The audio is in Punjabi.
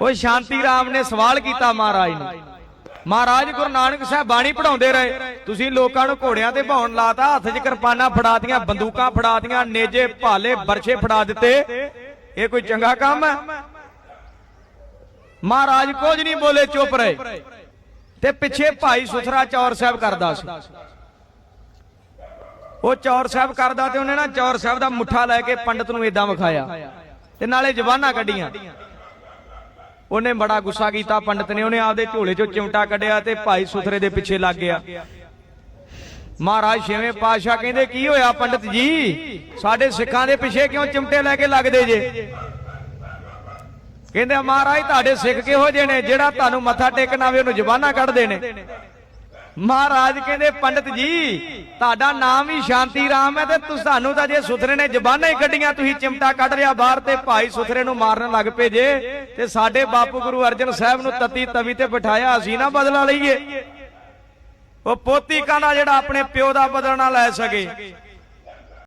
ਉਹ ਸ਼ਾਂਤੀ ਰਾਮ ਨੇ ਸਵਾਲ ਕੀਤਾ ਮਹਾਰਾਜ ਨੂੰ। ਮਹਾਰਾਜ ਗੁਰੂ ਨਾਨਕ ਸਾਹਿਬ ਬਾਣੀ ਪੜਾਉਂਦੇ ਰਹੇ। ਤੁਸੀਂ ਲੋਕਾਂ ਨੂੰ ਘੋੜਿਆਂ ਤੇ ਭਾਉਣ ਲਾਤਾ, ਹੱਥ 'ਚ ਕਿਰਪਾਨਾਂ ਫੜਾਤੀਆਂ, ਬੰਦੂਕਾਂ ਫੜਾਤੀਆਂ, ਨੇਜੇ ਭਾਲੇ ਬਰਛੇ ਫੜਾ ਦਿੱਤੇ। ਇਹ ਕੋਈ ਚੰਗਾ ਕੰਮ ਹੈ? ਮਹਾਰਾਜ ਕੁਝ ਨਹੀਂ ਬੋਲੇ, ਚੁੱਪ ਰਹੇ। ਤੇ ਪਿੱਛੇ ਭਾਈ ਸੁਥਰਾ ਚੌਰ ਸਾਹਿਬ ਕਰਦਾ ਸੀ। ਉਹ ਚੌਰ ਸਾਹਿਬ ਕਰਦਾ ਤੇ ਉਹਨੇ ਨਾ ਚੌਰ ਸਾਹਿਬ ਦਾ ਮੁੱਠਾ ਲੈ ਕੇ ਪੰਡਤ ਨੂੰ ਇਦਾਂ ਵਿਖਾਇਆ। ਤੇ ਨਾਲੇ ਜ਼ਬਾਨਾਂ ਕੱਢੀਆਂ। ਉਹਨੇ ਬੜਾ ਗੁੱਸਾ ਕੀਤਾ, ਪੰਡਤ ਨੇ ਉਹਨੇ ਆਪਦੇ ਝੋਲੇ ਚੋਂ ਚਿਮਟਾ ਕੱਢਿਆ ਤੇ ਭਾਈ ਸੁਥਰੇ ਦੇ ਪਿੱਛੇ ਲੱਗ ਗਿਆ। ਮਹਾਰਾਜ ਛੇਵੇਂ ਪਾਤਸ਼ਾਹ ਕਹਿੰਦੇ, ਕੀ ਹੋਇਆ ਪੰਡਤ ਜੀ? ਸਾਡੇ ਸਿੱਖਾਂ ਦੇ ਪਿੱਛੇ ਕਿਉਂ ਚਿਮਟੇ ਲੈ ਕੇ ਲੱਗਦੇ ਜੇ? ਕਹਿੰਦੇ, ਮਹਾਰਾਜ, ਤੁਹਾਡੇ ਸਿੱਖ ਕਿਹੋ ਜਿਹੇ ਨੇ ਜਿਹੜਾ ਤੁਹਾਨੂੰ ਮੱਥਾ ਟੇਕਣ ਆਵੇ, ਉਹਨੂੰ ਜ਼ਬਾਨਾਂ ਕੱਢਦੇ ਨੇ? ਮਹਾਰਾਜ ਕਹਿੰਦੇ, ਪੰਡਤ ਜੀ, ਤੁਹਾਡਾ ਨਾਮ ਹੀ ਸ਼ਾਂਤੀ ਰਾਮ ਹੈ ਤੇ ਤੁਹਾਨੂੰ ਤਾਂ ਜੇ ਸੁਥਰੇ ਨੇ ਜ਼ਬਾਨਾਂ ਹੀ ਕੱਢੀਆਂ, ਤੁਸੀਂ ਚਿਮਟਾ ਕੱਢ ਰਿਆ ਬਾਹਰ ਤੇ ਭਾਈ ਸੁਥਰੇ ਨੂੰ ਮਾਰਨ ਲੱਗ ਪਏ ਜੇ। ਤੇ ਸਾਡੇ ਬਾਪੂ ਗੁਰੂ ਅਰਜਨ ਸਾਹਿਬ ਨੂੰ ਤਤੀ ਤਵੀ ਤੇ ਬਿਠਾਇਆ, ਅਸੀਂ ਨਾ ਬਦਲਾ ਲਈਏ। ਉਹ ਪੋਤੀ ਕਾਂਦਾ ਜਿਹੜਾ ਆਪਣੇ ਪਿਓ ਦਾ ਬਦਲਣਾ ਲੈ ਸਕੇ?